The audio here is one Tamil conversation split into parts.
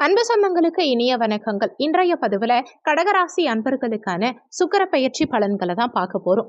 அன்பு சொந்தங்களுக்கு இனிய வணக்கங்கள். இன்றைய பதிவில் கடகராசி அன்பர்களுக்கான சுக்கர பயிற்சி பலன்களை தான் பார்க்க போகிறோம்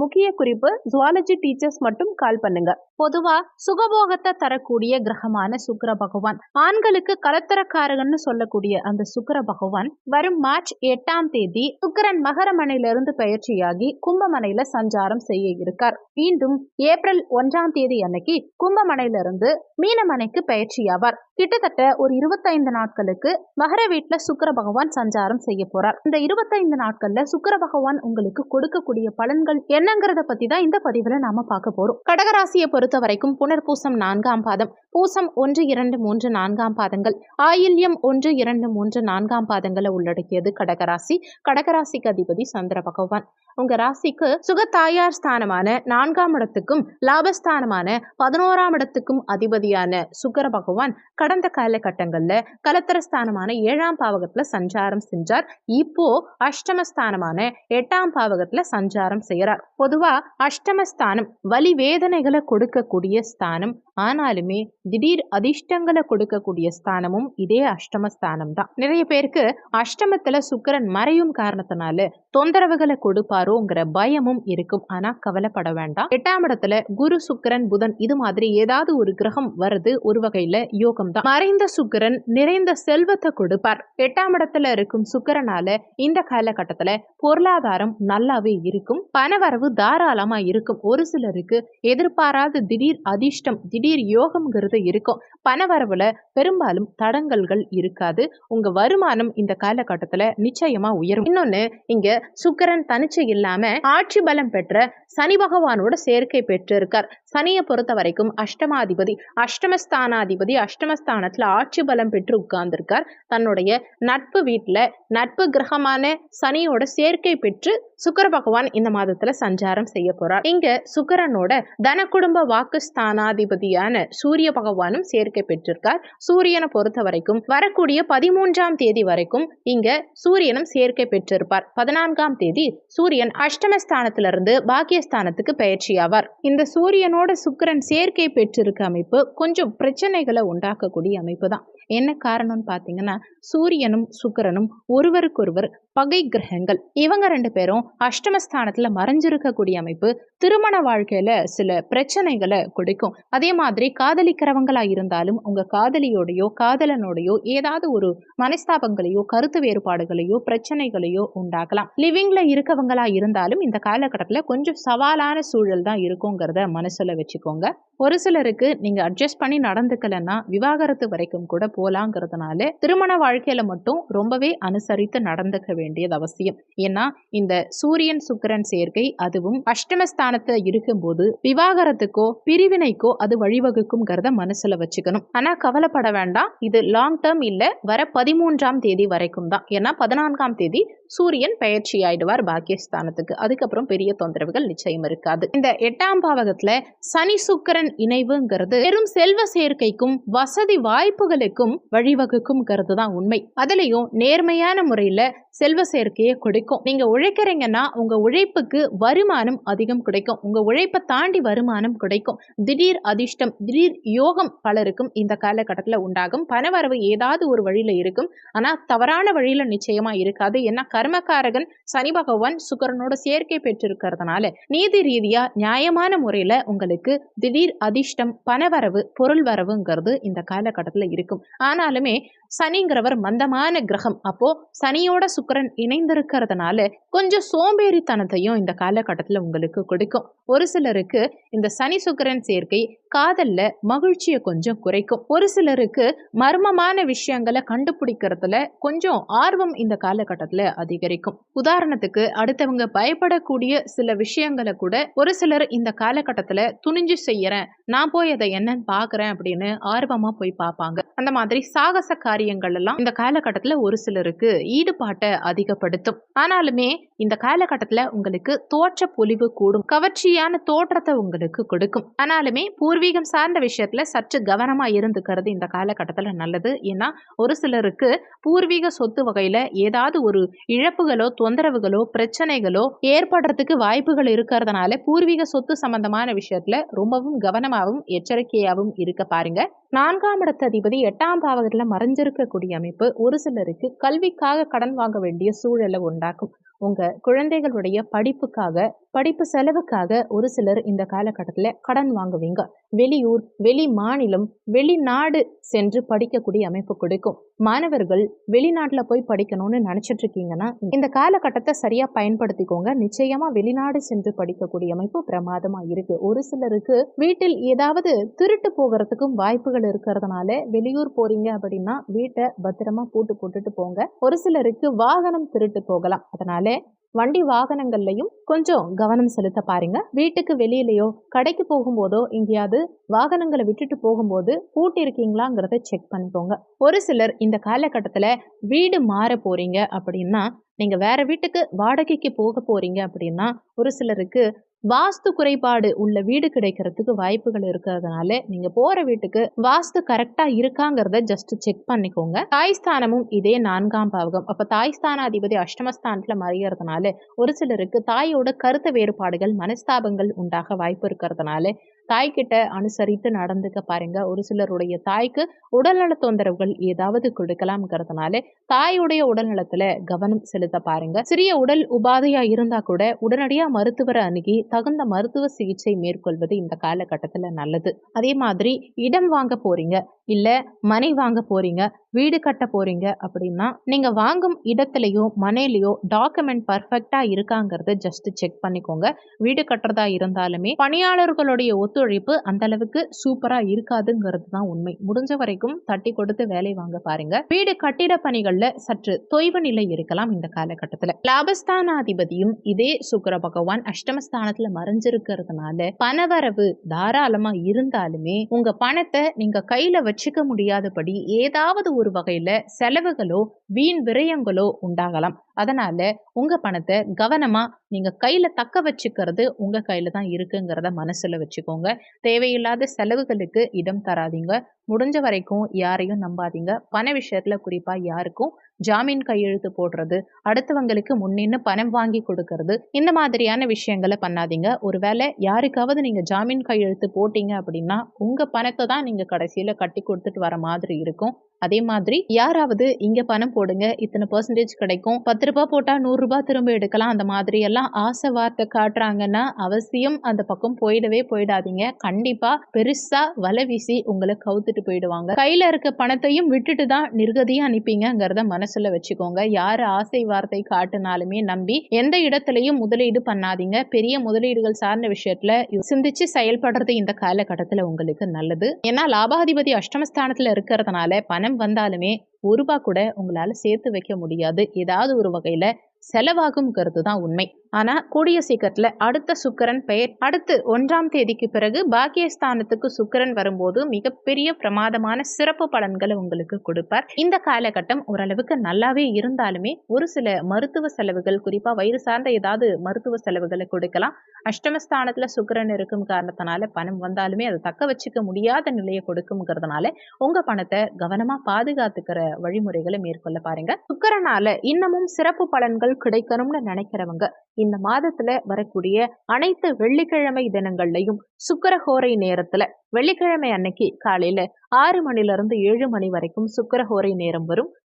முக்கிய குறிப்பு ஜுவாலஜி டீச்சர்ஸ் மட்டும் கால் பண்ணுங்க. பொதுவா சுகபோகத்தை தரக்கூடிய கிரகமான சுக்கர பகவான். ஆண்களுக்கு கலத்தரக்காரகன்னு சொல்லக்கூடிய அந்த சுக்கர பகவான் வரும் மார்ச் எட்டாம் தேதி சுக்கரன் மகரமனையிலிருந்து பயிற்சியாகி கும்பமனையில சஞ்சாரம் செய்ய இருக்கார். மீண்டும் ஏப்ரல் ஒன்றாம் தேதி அன்னைக்கு கும்பமனையிலிருந்து மீனமனைக்கு பயிற்சியாவார். கிட்டத்தட்ட ஒரு இருபத்தைந்து நாட்களுக்கு மகர வீட்டுல சுக்கர பகவான் சஞ்சாரம் செய்ய போறார். இந்த இருபத்தைந்து நாட்கள்ல சுக்கர பகவான் உங்களுக்கு கொடுக்கக்கூடிய பலன்கள் என்ன? என்னங்கிறத பத்தி தான் இந்த பதிவுல நாம பார்க்க போறோம். கடகராசியை பொறுத்த வரைக்கும் புனர்பூசம் நான்காம் பாதம் பூசம் ஒன்று இரண்டு மூன்று நான்காம் பாதங்கள் ஆயில்யம் ஒன்று இரண்டு மூன்று நான்காம் பாதங்களை உள்ளடக்கியது கடகராசி. கடகராசிக்கு அதிபதி சந்திர பகவான். உங்க ராசிக்கு சுகத்தாயார் ஸ்தானமான நான்காம் இடத்துக்கும் லாபஸ்தானமான பதினோராம் இடத்துக்கும் அதிபதியான சுக்கர பகவான் கடந்த காலகட்டங்கள்ல கலத்தரஸ்தானமான ஏழாம் பாவகத்துல சஞ்சாரம் செஞ்சார். இப்போ அஷ்டமஸ்தானமான எட்டாம் பாவகத்துல சஞ்சாரம் செய்யறார் பொதுவா அஷ்டமஸ்தானம் வலி வேதனைகளை கொடுக்கக்கூடிய ஸ்தானம். ஆனாலுமே திடீர் அதிர்ஷ்டங்களை கொடுக்கக்கூடிய ஸ்தானமும் இதே அஷ்டமஸ்தானம் தான். நிறைய பேருக்கு அஷ்டமத்துல சுக்கரன் மறையும் காரணத்தினால தொந்தரவுகளை கொடுப்பார். கொடுப்பாரோங்கிற பயமும் இருக்கும். ஆனா கவலைப்பட வேண்டாம். எட்டாம் இடத்துல குரு சுக்கரன் புதன் இது மாதிரி ஏதாவது ஒரு கிரகம் வருது. ஒரு வகையில யோகம் தான் மறைந்த சுக்கரன் நிறைந்த செல்வத்தை கொடுப்பார். எட்டாம் இடத்துல இருக்கும் சுக்கரனால இந்த காலகட்டத்துல பொருளாதாரம் நல்லாவே இருக்கும். பணவரவு தாராளமா இருக்கும். ஒரு சிலருக்கு எதிர்பாராத திடீர் அதிர்ஷ்டம் திடீர் யோகம்ங்கிறது இருக்கும். பணவரவுல பெரும்பாலும் தடங்கல்கள் இருக்காது. உங்க வருமானம் இந்த காலகட்டத்துல நிச்சயமா உயரும். இன்னொன்னு இங்க சுக்கரன் தனிச்சு இல்லாம ஆட்சி பலம் பெற்ற சனி பகவானோட சேர்க்கை பெற்றிருக்கார். சனியை பொறுத்த வரைக்கும் அஷ்டமாதிபதி அஷ்டமஸ்தானாதிபதி அஷ்டமஸ்தானத்துல ஆட்சி பலம் பெற்று உட்கார்ந்திருக்கார். தன்னுடைய நட்பு வீட்டுல நட்பு கிரகமான சனியோட சேர்க்கை பெற்று சுக்கர பகவான் இந்த மாதத்துல சஞ்சாரம் செய்ய போறார். இங்க சுக்கரனோட தன குடும்ப வாக்கு ஸ்தானாதிபதியான சூரிய பகவானும் சேர்க்கை பெற்றிருக்கார். சூரியனை பொறுத்த வரைக்கும் வரக்கூடிய பதிமூன்றாம் தேதி வரைக்கும் இங்க சூரியனும் சேர்க்கை பெற்றிருப்பார். பதினான்காம் தேதி சூரியன் அஷ்டமஸ்தானத்திலிருந்து பாக்கியஸ்தானத்துக்கு பயிற்சியாவார். இந்த சூரியனோட சுக்கரன் சேர்க்கை பெற்றிருக்க அமைப்பு கொஞ்சம் பிரச்சனைகளை உண்டாக்கக்கூடிய அமைப்பு தான். என்ன காரணம்னு பார்த்தீங்கன்னா சூரியனும் சுக்கரனும் ஒருவருக்கொருவர் பகை கிரகங்கள். இவங்க ரெண்டு பேரும் அஷ்டமஸ்தானத்துல மறைஞ்சிருக்கக்கூடிய அமைப்பு திருமண வாழ்க்கையில சில பிரச்சனைகளை கொடுக்கும். அதே மாதிரி காதலிக்கிறவங்களா இருந்தாலும் உங்க காதலியோடையோ காதலனோடையோ ஏதாவது ஒரு மனஸ்தாபங்களையோ கருத்து வேறுபாடுகளையோ பிரச்சனைகளையோ உண்டாக்கலாம். லிவிங்ல இருக்கவங்களா இருந்தாலும் இந்த காலகட்டத்துல கொஞ்சம் சவாலான சூழல் தான் இருக்குங்கிறத மனசுல வச்சுக்கோங்க. ஒரு சிலருக்கு நீங்க அட்ஜஸ்ட் பண்ணி நடந்துக்கலன்னா விவாகரத்து வரைக்கும் கூட போலாங்கிறதுனால திருமண வாழ்க்கையில மட்டும் ரொம்பவே அனுசரித்து நடந்துக்க வேண்டியது அவசியம். ஏன்னா இந்த சூரியன் சுக்கரன் சேர்க்கை அதுவும் அஷ்டமஸ்தானத்துல இருக்கும்போது விவாகரத்துக்கோ பிரிவினைக்கோ அது வழிவகுக்கும்ங்கிறத மனசுல வச்சுக்கணும். ஆனா கவலைப்பட வேண்டாம். இது லாங் டேர்ம் இல்ல வர பதிமூன்றாம் தேதி வரைக்கும் தான். ஏன்னா பதினான்காம் தேதி சூரியன் பயிற்சி ஆயிடுவார் பாக்கியஸ்தானத்துக்கு. அதுக்கப்புறம் பெரிய தொந்தரவுகள் நிச்சயம் இருக்காது. இந்த எட்டாம் பாவகத்துல சனி சுக்கரன் இணைவுங்கிறது வெறும் செல்வ சேர்க்கைக்கும் வசதி வாய்ப்புகளுக்கும் வழிவகுக்கும்ங்கிறது தான் உண்மை. அதுலயும் நேர்மையான முறையில செல்வ சேர்க்கையை கொடுக்கும். நீங்க உழைக்கிறீங்கன்னா உங்க உழைப்புக்கு வருமானம் அதிகம் கிடைக்கும். உங்க உழைப்பை தாண்டி வருமானம் கிடைக்கும். திடீர் அதிர்ஷ்டம் திடீர் யோகம் பலருக்கும் இந்த காலகட்டத்தில் உண்டாகும். பணவரவு ஏதாவது ஒரு வழியில இருக்கும். ஆனா தவறான வழியில நிச்சயமா இருக்காது. ஏன்னா கர்மகாரகன் சனி பகவான் சுக்கரனோட சேர்க்கை பெற்றிருக்கிறதுனால நீதி ரீதியா நியாயமான முறையில உங்களுக்கு திடீர் அதிர்ஷ்டம் பணவரவு பொருள் வரவுங்கிறது இந்த காலகட்டத்தில் இருக்கும். ஆனாலுமே சனிங்கிறவர் மந்தமான கிரகம். அப்போ சனியோட சுக்கரன் இணைந்திருக்கிறதுனால கொஞ்சம் சோம்பேறித்தனத்தையும் இந்த காலகட்டத்தில் உங்களுக்கு கொடுக்கும். ஒரு சிலருக்கு இந்த சனி சுக்கரன் சேர்க்கை காதல்ல மகிழ்ச்சியை கொஞ்சம் குறைக்கும். ஒரு சிலருக்கு மர்மமான விஷயங்களை கண்டுபிடிக்கிறதுல கொஞ்சம் ஆர்வம் இந்த காலகட்டத்துல அதிகரிக்கும். உதாரணத்துக்கு அடுத்தவங்க பயப்படக்கூடிய சில விஷயங்களை கூட ஒரு சிலர் இந்த காலகட்டத்துல துணிஞ்சு செய்யறேன் நான் போய் அதை என்னன்னு பாக்குறேன் அப்படின்னு ஆர்வமா போய் பார்ப்பாங்க அந்த மாதிரி சாகச காரியங்கள் எல்லாம் இந்த காலகட்டத்துல ஒரு சிலருக்கு ஈடுபாட்டை அதிகப்படுத்தும். ஆனாலுமே இந்த காலகட்டத்துல உங்களுக்கு தோற்ற பொலிவு கூடும். கவர்ச்சியான தோற்றத்தை உங்களுக்கு கொடுக்கும். ஆனாலுமே பூர்வீகம் சார்ந்த விஷயத்துல சற்று கவனமா இருந்துக்கிறது இந்த காலகட்டத்துல நல்லது. ஏன்னா ஒரு சிலருக்கு பூர்வீக சொத்து வகையில ஏதாவது ஒரு இழப்புகளோ தொந்தரவுகளோ பிரச்சனைகளோ ஏற்படுறதுக்கு வாய்ப்புகள் இருக்கிறதுனால பூர்வீக சொத்து சம்பந்தமான விஷயத்துல ரொம்பவும் கவனமாகவும் எச்சரிக்கையாகவும் இருக்க பாருங்க. நான்காம் இடத்த அதிபதி எட்டாம் பாவகத்தில் மறைஞ்சிருக்கக்கூடிய அமைப்பு ஒரு சிலருக்கு கல்விக்காக கடன் வாங்க வேண்டிய சூழலை உண்டாக்கும். உங்க குழந்தைகளுடைய படிப்புக்காக படிப்பு செலவுக்காக ஒரு சிலர் இந்த காலகட்டத்தில் கடன் வாங்குவீங்க. வெளியூர் வெளி மாநிலம் வெளிநாடு சென்று படிக்கக்கூடிய அமைப்பு கொடுக்கும். மாணவர்கள் வெளிநாட்டில் போய் படிக்கணும்னு நினைச்சிட்டு இருக்கீங்கன்னா இந்த காலகட்டத்தை சரியா பயன்படுத்திக்கோங்க. நிச்சயமா வெளிநாடு சென்று படிக்கக்கூடிய அமைப்பு பிரமாதமா இருக்கு. ஒரு சிலருக்கு வீட்டில் ஏதாவது திருட்டு போகிறதுக்கும் வாய்ப்புகள் இருக்கிறதுனால வெளியூர் போறீங்க அப்படின்னா வீட்டை பத்திரமா பூட்டு போட்டுட்டு போங்க. ஒரு சிலருக்கு வாகனம் திருட்டு போகலாம். அதனால வண்டி வாகனங்கள்லையும் கொஞ்சம் கவனம் செலுத்த பாருங்க. வீட்டுக்கு வெளியிலயோ கடைக்கு போகும்போதோ எங்கேயாவது வாகனங்களை விட்டுட்டு போகும்போது பூட்டி இருக்கீங்களாங்கிறத செக் பண்ணிக்கோங்க. ஒரு சிலர் இந்த காலகட்டத்தில் வீடு மாற போறீங்க அப்படின்னா நீங்கள் வேற வீட்டுக்கு வாடகைக்கு போக போறீங்க அப்படின்னா ஒரு சிலருக்கு வாஸ்து குறைபாடு உள்ள வீடு கிடைக்கிறதுக்கு வாய்ப்புகள் இருக்கிறதுனால நீங்க போற வீட்டுக்கு வாஸ்து கரெக்டா இருக்காங்கிறத ஜஸ்ட் செக் பண்ணிக்கோங்க. தாய் ஸ்தானமும் இதே நான்காம் பாவகம். அப்ப தாய் ஸ்தானாதிபதி அஷ்டமஸ்தானத்துல மறையறதுனால ஒரு சிலருக்கு தாயோட கருத்து வேறுபாடுகள் மனஸ்தாபங்கள் உண்டாக வாய்ப்பு இருக்கிறதுனால தாய்கிட்ட அனுசரித்து நடந்துக்க பாருங்க. ஒரு சிலருடைய தாய்க்கு உடல்நல தொந்தரவுகள் ஏதாவது கொடுக்கலாம்ங்கிறதுனால தாயுடைய உடல்நலத்துல கவனம் செலுத்த பாருங்க. சிறிய உடல் உபாதையா இருந்தா கூட உடனடியா மருத்துவரை அணுகி தகுந்த மருத்துவ சிகிச்சை மேற்கொள்வது இந்த காலகட்டத்துல நல்லது. அதே மாதிரி இடம் வாங்க போறீங்க இல்ல மனை வாங்க போறீங்க வீடு கட்ட போறீங்க அப்படின்னா நீங்க வாங்கும் இடத்துலயோ மனையிலயோ டாக்குமெண்ட் பர்ஃபெக்டா இருக்காங்கிறத ஜஸ்ட் செக் பண்ணிக்கோங்க. வீடு கட்டுறதா இருந்தாலுமே பணியாளர்களுடைய ஒத்துழைப்பு அந்த அளவுக்கு சூப்பரா இருக்காதுங்கிறது தான் உண்மை. முடிஞ்ச வரைக்கும் தட்டி கொடுத்து வேலை வாங்க பாருங்க. வீடு கட்டிட பணிகள்ல சற்று தொய்வு நிலை இருக்கலாம் இந்த காலகட்டத்துல. லாபஸ்தானாதிபதியும் இதே சுக்கர பகவான் அஷ்டமஸ்தானத்துல மறைஞ்சிருக்கிறதுனால பணவரவு தாராளமா இருந்தாலுமே உங்க பணத்தை நீங்க கையில வச்சுக்க முடியாதபடி ஏதாவது ஒரு வகையில செலவுகளோ வீண் விரயங்களோ உண்டாகலாம். அதனால உங்க பணத்தை கவனமா நீங்க கையில தக்க வச்சுக்கிறது உங்க கையில தான் இருக்குங்கிறத மனசுல வச்சுக்கோங்க. தேவையில்லாத செலவுகளுக்கு இடம் தராதீங்க. முடிஞ்ச வரைக்கும் யாரையும் நம்பாதீங்க. பண விஷயத்துல குறிப்பா யாருக்கும் ஜாமீன் கையெழுத்து போடுறது அடுத்தவங்களுக்கு முன்னின்னு பணம் வாங்கி கொடுக்கறது இந்த மாதிரியான விஷயங்களை பண்ணாதீங்க. ஒருவேளை யாருக்காவது நீங்க ஜாமீன் கையெழுத்து போட்டீங்க அப்படின்னா உங்க பணத்தை தான் நீங்க கடைசியில கட்டி கொடுத்துட்டு வர மாதிரி இருக்கும். அதே மாதிரி யாராவது இங்க பணம் போடுங்க இத்தனை பர்சன்டேஜ் கிடைக்கும் பத்து ரூபாய் போட்டா நூறு ரூபாய் திரும்ப எடுக்கலாம் அந்த மாதிரி எல்லாம் ஆசை வார்த்தை காட்டுறாங்கன்னா அவசியம் அந்த பக்கம் போயிடவே போயிடாதீங்க. கண்டிப்பா பெருசா வலை வீசி உங்களை கவுத்துட்டு போயிடுவாங்க. கையில இருக்க பணத்தையும் விட்டுட்டு தான் நிர்கதியா அனுப்பிங்கிறத மனசுல வச்சுக்கோங்க. யார் ஆசை வார்த்தை காட்டினாலுமே நம்பி எந்த இடத்துலயும் முதலீடு பண்ணாதீங்க. பெரிய முதலீடுகள் சார்ந்த விஷயத்துல சிந்திச்சு செயல்படுறது இந்த காலகட்டத்துல உங்களுக்கு நல்லது. ஏன்னா லாபாதிபதி அஷ்டமஸ்தானத்துல இருக்கிறதுனால பணம் வந்தாலுமே ஒரு ரூபா கூட உங்களால சேர்த்து வைக்க முடியாது. ஏதாவது ஒரு வகையில செலவாகுங்கிறது தான் உண்மை. ஆனா கூடிய சீக்கிரத்துல அடுத்த சுக்கரன் பெயர் அடுத்து ஒன்றாம் தேதிக்கு பிறகு பாக்கியஸ்தானத்துக்கு சுக்கரன் வரும்போது மிகப்பெரிய பிரமாதமான சிறப்பு பலன்களை உங்களுக்கு கொடுப்பார். இந்த காலகட்டம் ஓரளவுக்கு நல்லாவே இருந்தாலுமே ஒரு சில மருத்துவ செலவுகள் குறிப்பா வயிறு சார்ந்த ஏதாவது மருத்துவ செலவுகளை கொடுக்கலாம். அஷ்டமஸ்தானத்துல சுக்கரன் இருக்கும் காரணத்தினால பணம் வந்தாலுமே அதை தக்க வச்சுக்க முடியாத நிலையை கொடுக்குங்கிறதுனால உங்க பணத்தை கவனமா பாதுகாத்துக்கிற வழிமுறைகளை மேற்கொள்ள பாருங்க. சுக்கரனால இன்னமும் சிறப்பு பலன்கள் கிடைக்கணும்னு நினைக்கிறவங்க இந்த மாதத்துல வரக்கூடிய அனைத்து வெள்ளிக்கிழமை தினங்கள்லையும் சுக்கரஹோரை நேரத்துல வெள்ளிக்கிழமை அன்னைக்கு காலையில ஆறு மணில இருந்து ஏழு மணி வரைக்கும் சுக்கரஹோரை நேரம் வரும்.